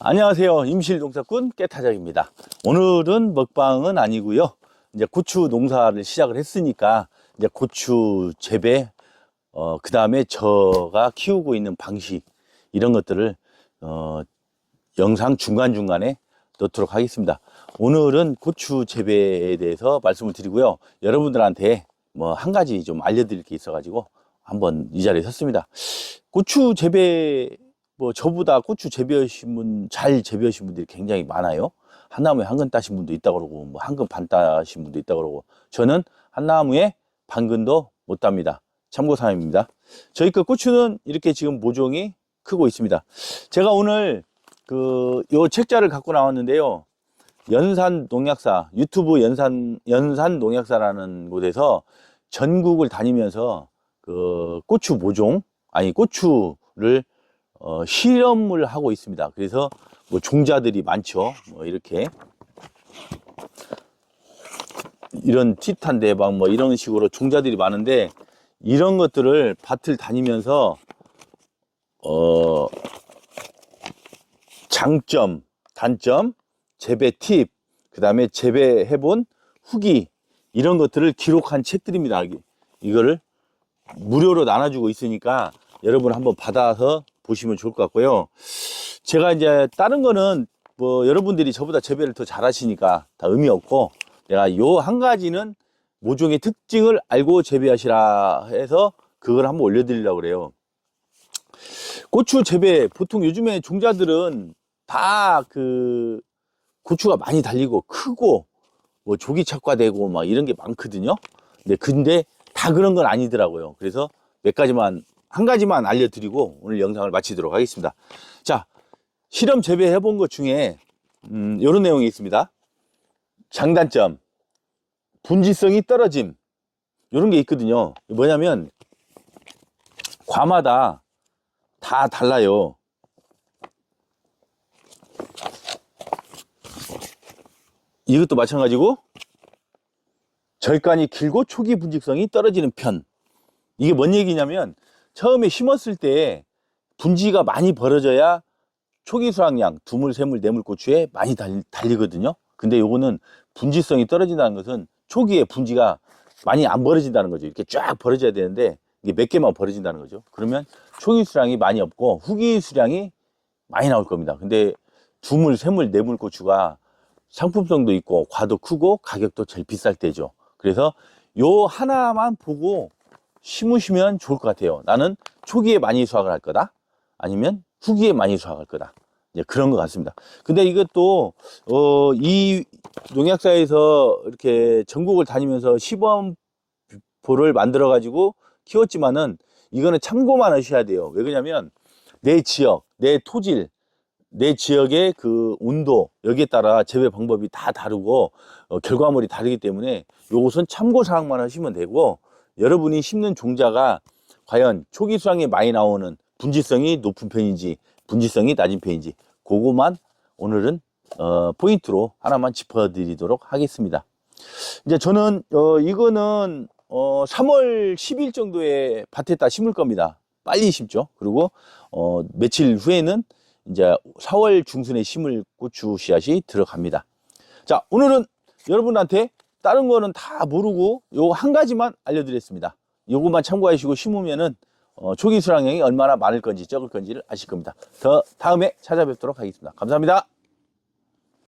안녕하세요. 임실 농사꾼 깨타작입니다. 오늘은 먹방은 아니고요. 이제 고추 농사를 시작을 했으니까 이제 고추 재배, 어, 그 다음에 저가 키우고 있는 방식, 이런 것들을, 어, 영상 중간중간에 넣도록 하겠습니다. 오늘은 고추 재배에 대해서 말씀을 드리고요. 여러분들한테 뭐 한 가지 좀 알려드릴 게 있어 가지고 한번 이 자리에 섰습니다. 고추 재배 뭐 저보다 고추 재배하신 분, 잘 재배하신 분들이 굉장히 많아요. 한 나무에 한 근 따신 분도 있다 그러고, 뭐 한 근 반 따신 분도 있다 그러고, 저는 한 나무에 반 근도 못 땁니다. 참고사항입니다. 저희 그 고추는 이렇게 지금 모종이 크고 있습니다. 제가 오늘 그, 요 책자를 갖고 나왔는데요. 연산 농약사, 유튜브 연산, 연산 농약사라는 곳에서 전국을 다니면서 그 고추 모종, 아니, 고추를 어, 실험을 하고 있습니다. 그래서 뭐 종자들이 많죠. 뭐 이렇게 이런 티탄 대박 뭐 이런 식으로 종자들이 많은데 이런 것들을 밭을 다니면서 어 장점, 단점, 재배 팁, 그 다음에 재배해본 후기 이런 것들을 기록한 책들입니다. 이- 이거를 무료로 나눠주고 있으니까 여러분 한번 받아서 보시면 좋을 것 같고요. 제가 이제 다른 거는 뭐 여러분들이 저보다 재배를 더 잘하시니까 다 의미 없고 내가 요 한 가지는 모종의 특징을 알고 재배하시라 해서 그걸 한번 올려드리려고 그래요. 고추 재배 보통 요즘에 종자들은 다 그 고추가 많이 달리고 크고 뭐 조기 착과되고 막 이런 게 많거든요. 근데 근데 다 그런 건 아니더라고요. 그래서 몇 가지만 한 가지만 알려드리고 오늘 영상을 마치도록 하겠습니다. 자, 실험 재배해 본 것 중에 음, 이런 내용이 있습니다. 장단점, 분지성이 떨어짐 이런 게 있거든요. 뭐냐면 과마다 다 달라요. 이것도 마찬가지고 절간이 길고 초기 분직성이 떨어지는 편. 이게 뭔 얘기냐면 처음에 심었을 때 분지가 많이 벌어져야 초기 수확량 두물, 세물, 네물 고추에 많이 달, 달리거든요. 근데 요거는 분지성이 떨어진다는 것은 초기에 분지가 많이 안 벌어진다는 거죠. 이렇게 쫙 벌어져야 되는데 이게 몇 개만 벌어진다는 거죠. 그러면 초기 수량이 많이 없고 후기 수량이 많이 나올 겁니다. 근데 두물, 세물, 네물 고추가 상품성도 있고 과도 크고 가격도 제일 비쌀 때죠. 그래서 요 하나만 보고 심으시면 좋을 것 같아요. 나는 초기에 많이 수확을 할 거다. 아니면 후기에 많이 수확할 거다. 이제 그런 것 같습니다. 근데 이것도 어, 이 농약사에서 이렇게 전국을 다니면서 시범보를 만들어 가지고 키웠지만은 이거는 참고만 하셔야 돼요. 왜 그러냐면 내 지역, 내 토질, 내 지역의 그 온도 여기에 따라 재배 방법이 다 다르고 어, 결과물이 다르기 때문에 요것은 참고 사항만 하시면 되고 여러분이 심는 종자가 과연 초기 수량이 많이 나오는 분지성이 높은 편인지 분지성이 낮은 편인지 그거만 오늘은 어, 포인트로 하나만 짚어드리도록 하겠습니다. 이제 저는 어, 이거는 어, 3월 10일 정도에 밭에다 심을 겁니다. 빨리 심죠. 그리고 어, 며칠 후에는 이제 4월 중순에 심을 고추 씨앗이 들어갑니다. 자, 오늘은 여러분한테 다른 거는 다 모르고 요 한 가지만 알려드렸습니다. 요것만 참고하시고 심으면은 어, 초기 수량량이 얼마나 많을 건지 적을 건지를 아실 겁니다. 더 다음에 찾아뵙도록 하겠습니다. 감사합니다.